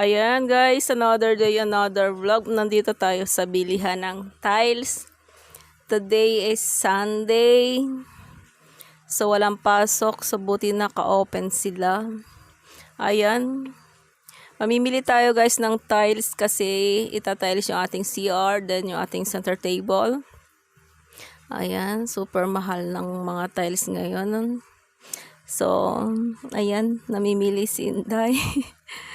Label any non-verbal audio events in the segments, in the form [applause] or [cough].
Ayan guys, another day, another vlog. Nandito tayo sa bilihan ng tiles. Today is Sunday. So walang pasok, so buti naka-open sila. Ayan. Mamimili tayo guys ng tiles kasi itatiles yung ating CR, then yung ating center table. Ayan, super mahal ng mga tiles ngayon. So, ayan, namimili si Inday. [laughs]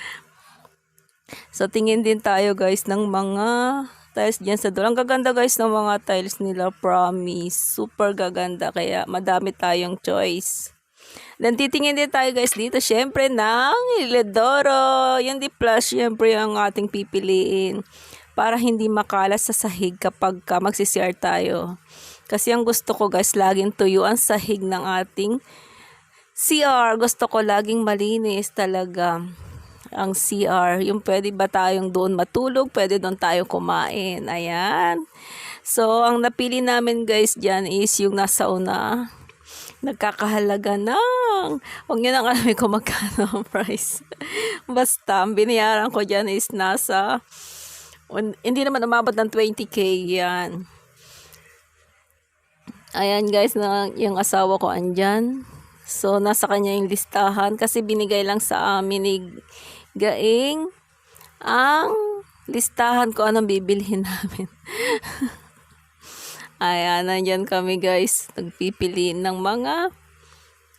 So, tingin din tayo guys ng mga tiles dyan sa dulo. Ang gaganda guys ng mga tiles nila, promise. Super gaganda, kaya madami tayong choice. Then, titingin din tayo guys dito, syempre, ng Iledoro. Yung di plus, syempre, ang ating pipiliin. Para hindi makalas sa sahig kapag ka magsisiyar tayo. Kasi ang gusto ko guys, laging tuyo ang sahig ng ating CR. Gusto ko laging malinis talaga ang CR. Yung pwede ba tayong doon matulog, pwede doon tayo kumain. Ayan. So, ang napili namin guys dyan is yung nasa una. Nagkakahalaga ng, huwag nyo nang alamin kung magkano ang [laughs] price. Basta, ang binayaran ko dyan is nasa, un- hindi naman umabot ng 20k yan. Ayan guys, na, yung asawa ko andyan. So, nasa kanya yung listahan kasi binigay lang sa amin ni Gaing ang listahan ko anong bibilhin [laughs] namin. Ayan, nandyan kami guys. Nagpipili ng mga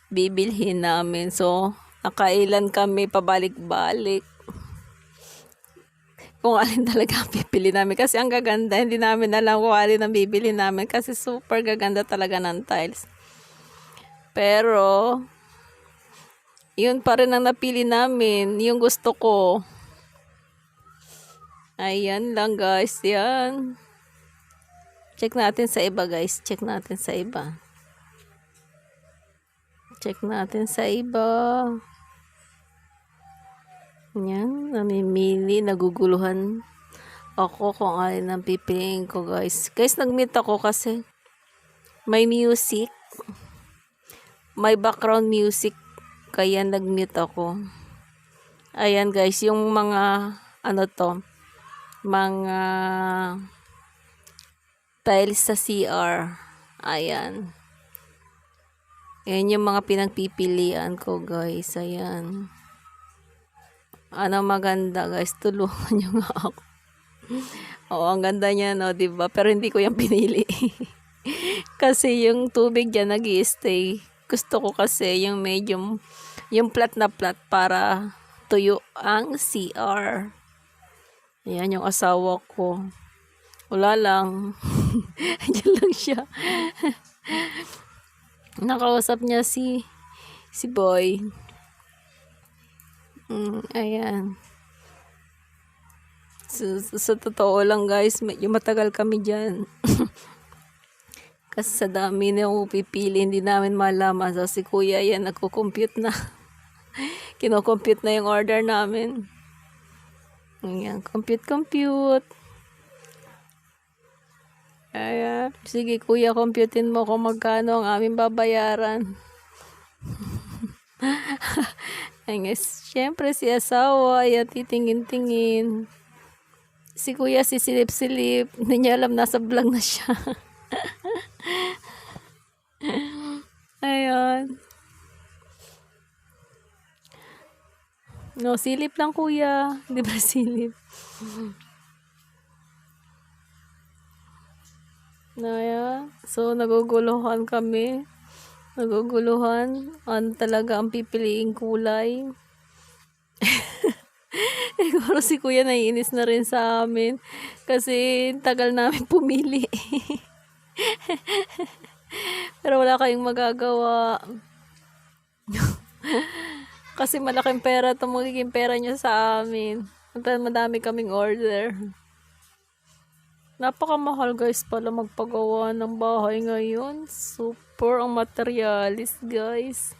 bibilhin namin. So, nakailan kami pabalik-balik. Kung alin talaga ang pipili namin. Kasi ang gaganda, hindi namin alam kung alin ang bibili namin. Kasi super gaganda talaga ng tiles. Pero, yun pa rin ang napili namin. Yung gusto ko. Ayan lang guys. Yan. Check natin sa iba guys. Check natin sa iba. Check natin sa iba. Yan. Namimili. Naguguluhan ako kung alin ang pipiliin ko guys. Guys, nag-meet ako kasi may music. May background music kaya nag-mute ako. Ayan guys, yung mga ano to, mga tiles sa CR. Ayan. Ayan yung mga pinagpipilian ko guys. Ayan. Ano maganda guys, tulungan [laughs] nyo nga ako. Oo, ang ganda niya no, 'di ba? Pero hindi ko yan pinili. [laughs] kasi yung tubig diyan nag-stay. Gusto ko kasi yung medium yung plat na plat para tuyo ang CR. Ayan yung asawa ko. Wala lang. [laughs] Diyan lang siya. [laughs] Nakausap niya si si boy. Mm, ayan. So, so, sa totoo lang guys, medyo matagal kami dyan. [laughs] Kasi sa dami na yung pipili, hindi namin malaman. So, si kuya yan, nagko-compute na. [laughs] Kino-compute na yung order namin. Ayan, compute, compute. Ayan. Sige, kuya, computein mo kung magkano ang aming babayaran. [laughs] Guys. Siyempre, si asawa, ayan, titingin-tingin. Si kuya, si silip-silip. Hindi niya alam, nasa vlog na siya. [laughs] Ayan. No, silip lang kuya. Di ba silip? Naya. So, naguguluhan kami. Naguguluhan. Ano talaga ang pipiliing kulay. [laughs] Siguro si kuya naiinis na rin sa amin. Kasi tagal namin [laughs] pumili. Pero wala kayong magagawa. [laughs] Kasi malaking pera itong magiging pera nyo sa amin. Pero madami kaming order. Napakamahal guys pala magpagawa ng bahay ngayon. Super ang materialis guys.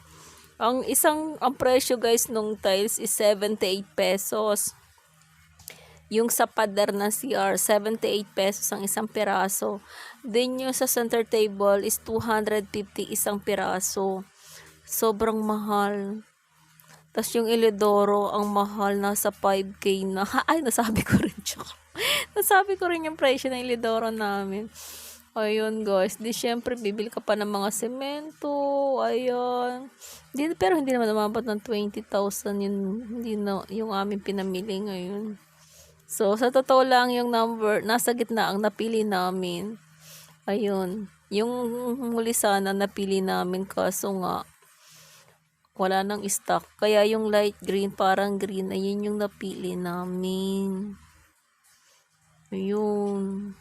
Ang isang, ang presyo guys nung tiles is 78 pesos. Yung sa pader ng CR, 78 pesos ang isang piraso. Then yung sa center table is 250 isang piraso. Sobrang mahal. Tapos yung Elidoro, ang mahal, nasa 5K na. [laughs] Ay, nasabi ko rin, joke. [laughs] nasabi ko rin yung presyo ng Elidoro namin. Ayun guys, di syempre bibili ka pa ng mga semento, ayun. Di, pero hindi naman umabot ng 20,000 yun, hindi na, yung aming pinamili ngayon. So, sa totoo lang yung number, nasa gitna ang napili namin. Ayun. Yung huli sana napili namin kaso nga, wala nang stock. Kaya yung light green, parang green, ayun yung napili namin. Ayun.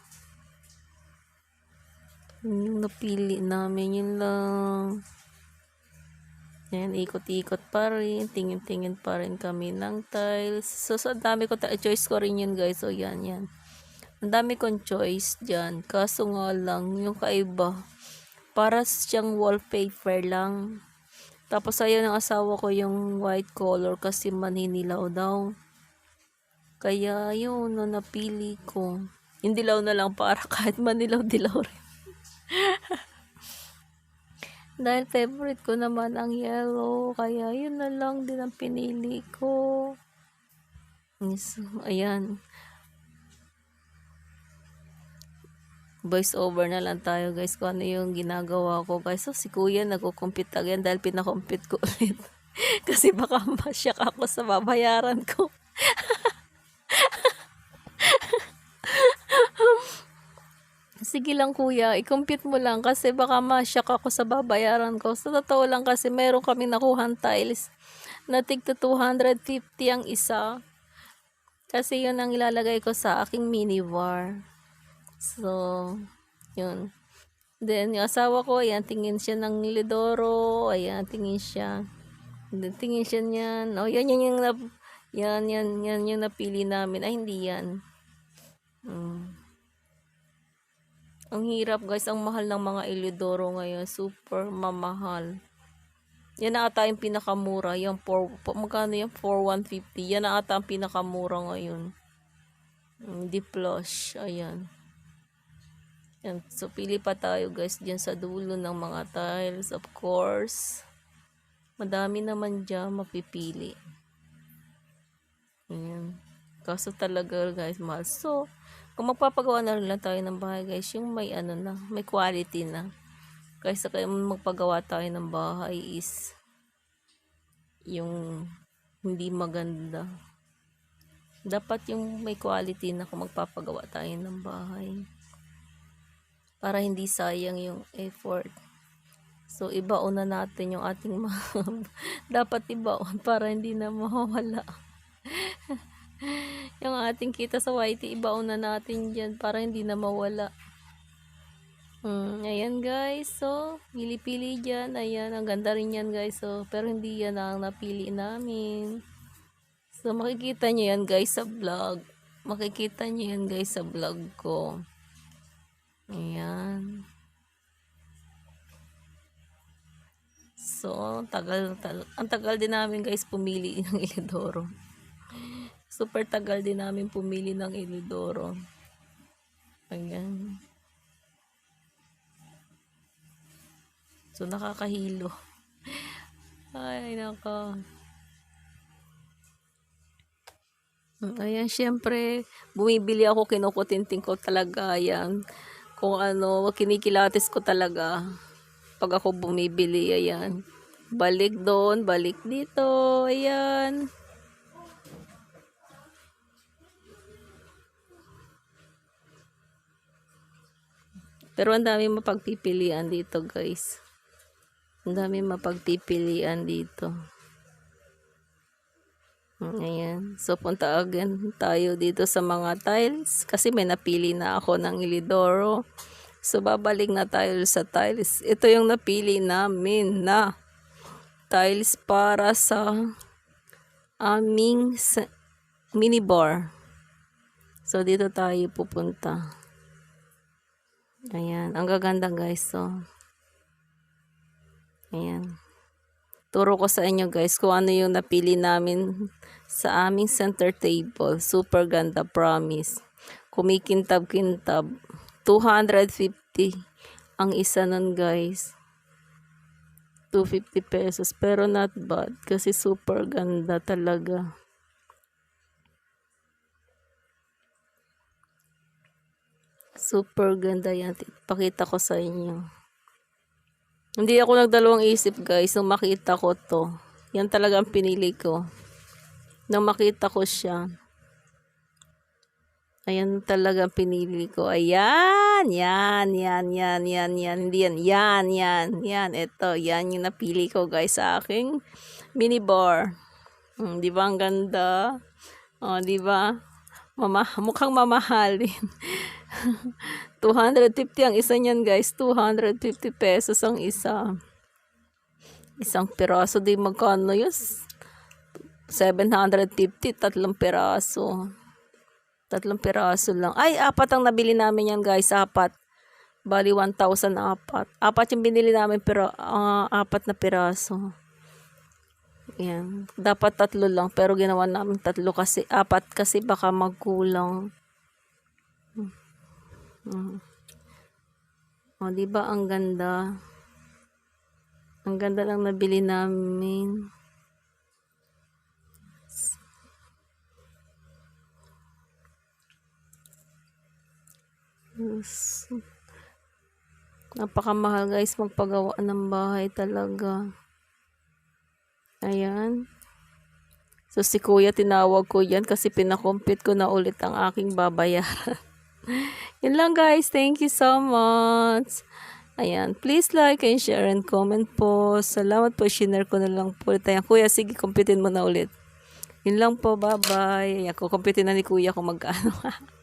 Yun yung napili namin, yun lang. Ayan, ikot-ikot pa rin. Tingin-tingin pa rin kami ng tiles. So, so ang dami ko, choice ko rin yun guys. So, yan, yan. Ang dami kong choice dyan. Kaso nga lang, yung kaiba, para siyang wallpaper lang. Tapos ayaw ng asawa ko yung white color kasi maninilaw daw. Kaya yun, no, napili ko. Yung dilaw na lang para [laughs] kahit manilaw-dilaw rin. [laughs] Dahil favorite ko naman ang yellow, kaya yun na lang din ang pinili ko. So, ayan. Voice over na lang tayo guys kung ano yung ginagawa ko guys. So si kuya nagko-compute again dahil pinakompute ko [laughs] ulit. Kasi baka masyak ako sa babayaran ko. [laughs] Sige lang kuya, i-compute mo lang kasi baka masyak ako sa babayaran ko. Sa totoo lang kasi meron kami nakuhan tiles na tig to 250 ang isa. Kasi yun ang ilalagay ko sa aking mini bar. So, yun. Then, yung asawa ko, ayan, tingin siya ng Lidoro. Ayan, tingin siya. Then, tingin siya niyan. Oh, yan, yan, yung, nap- yan, yan, yan, yung napili namin. Ay, hindi yan. Hmm. Ang hirap guys, ang mahal ng mga Ilidoro ngayon. Super mamahal. Yan na ata yung pinakamura. Yung 4, po- magkano yung 4,150. Yan na ata ang pinakamura ngayon. Mm, Di plush. Ayan. Yan. So, pili pa tayo guys dyan sa dulo ng mga tiles. Of course. Madami naman dyan mapipili. Ayan. Kaso talaga guys, mahal. So, kung magpapagawa na rin lang tayo ng bahay guys, yung may ano na, may quality na. Kaysa kayo magpagawa tayo ng bahay is yung hindi maganda. Dapat yung may quality na kung magpapagawa tayo ng bahay. Para hindi sayang yung effort. So, ibaon na natin yung ating [laughs] mga... Dapat ibaon para hindi na mawawala. [laughs] yung ating kita sa YT, ibaon na natin dyan para hindi na mawala. Hmm, ayan guys. So, pili-pili dyan. Ayan, ang ganda rin yan guys. So, pero hindi yan ang napili namin. So, makikita nyo yan guys sa vlog. Makikita nyo yan guys sa vlog ko. Ayan. So, tagal, tagal, ang tagal din namin guys pumili [laughs] ng Ilidoro. Super tagal din namin pumili ng Ilidoro. Ayan. So, nakakahilo. [laughs] Ay, nako. Ayan, syempre, bumibili ako, kinukutinting ko talaga yan. Kung ano, kinikilatis ko talaga. Pag ako bumibili, ayan. Balik doon, balik dito, ayan. Pero ang dami mapagpipilian dito, guys. Ang dami mapagpipilian dito. Ayan. So, punta again tayo dito sa mga tiles. Kasi may napili na ako ng Ilidoro. So, babalik na tayo sa tiles. Ito yung napili namin na tiles para sa aming minibar. So, dito tayo pupunta. Ayan. Ang gaganda guys. So, ayan. Turo ko sa inyo guys kung ano yung napili namin sa aming center table. Super ganda, promise. Kumikintab-kintab. 250 ang isa nun guys. 250 pesos. Pero not bad. Kasi super ganda talaga. Super ganda yan. Pakita ko sa inyo. Hindi ako nagdalawang isip guys nung makita ko to. Yan talaga ang pinili ko. Nung makita ko siya. Ayan talaga pinili ko. Ayan, yan, yan, yan, yan, yan. Hindi yan, yan, yan, yan. Ito, yan yung napili ko guys sa aking mini bar. Hmm, di ba ang ganda? Oh, di ba? Mama, mukhang mamahalin. [laughs] 250 ang isa niyan guys. 250 pesos ang isa. Isang piraso di magkano yun? 750, tatlong piraso. Tatlong piraso lang. Ay, apat ang nabili namin yan guys. Apat. Bali, 1,000 apat. Apat yung binili namin pero ah, apat na piraso. Yan. Dapat tatlo lang pero ginawa namin tatlo kasi apat kasi baka magkulang. Mm. O, di ba ang ganda? Ang ganda lang nabili namin. Yes. Napakamahal guys magpagawa ng bahay talaga. Ayan. So si kuya tinawag ko yan kasi pinakompute ko na ulit ang aking babayaran. [laughs] Yun lang guys. Thank you so much. Ayan. Please like and share and comment po. Salamat po. Share ko na lang po ulit. Ayan. Kuya, sige, kumpitin mo na ulit. Yun lang po. Bye-bye. Ayan, kukumpitin na ni kuya kung magkano. [laughs]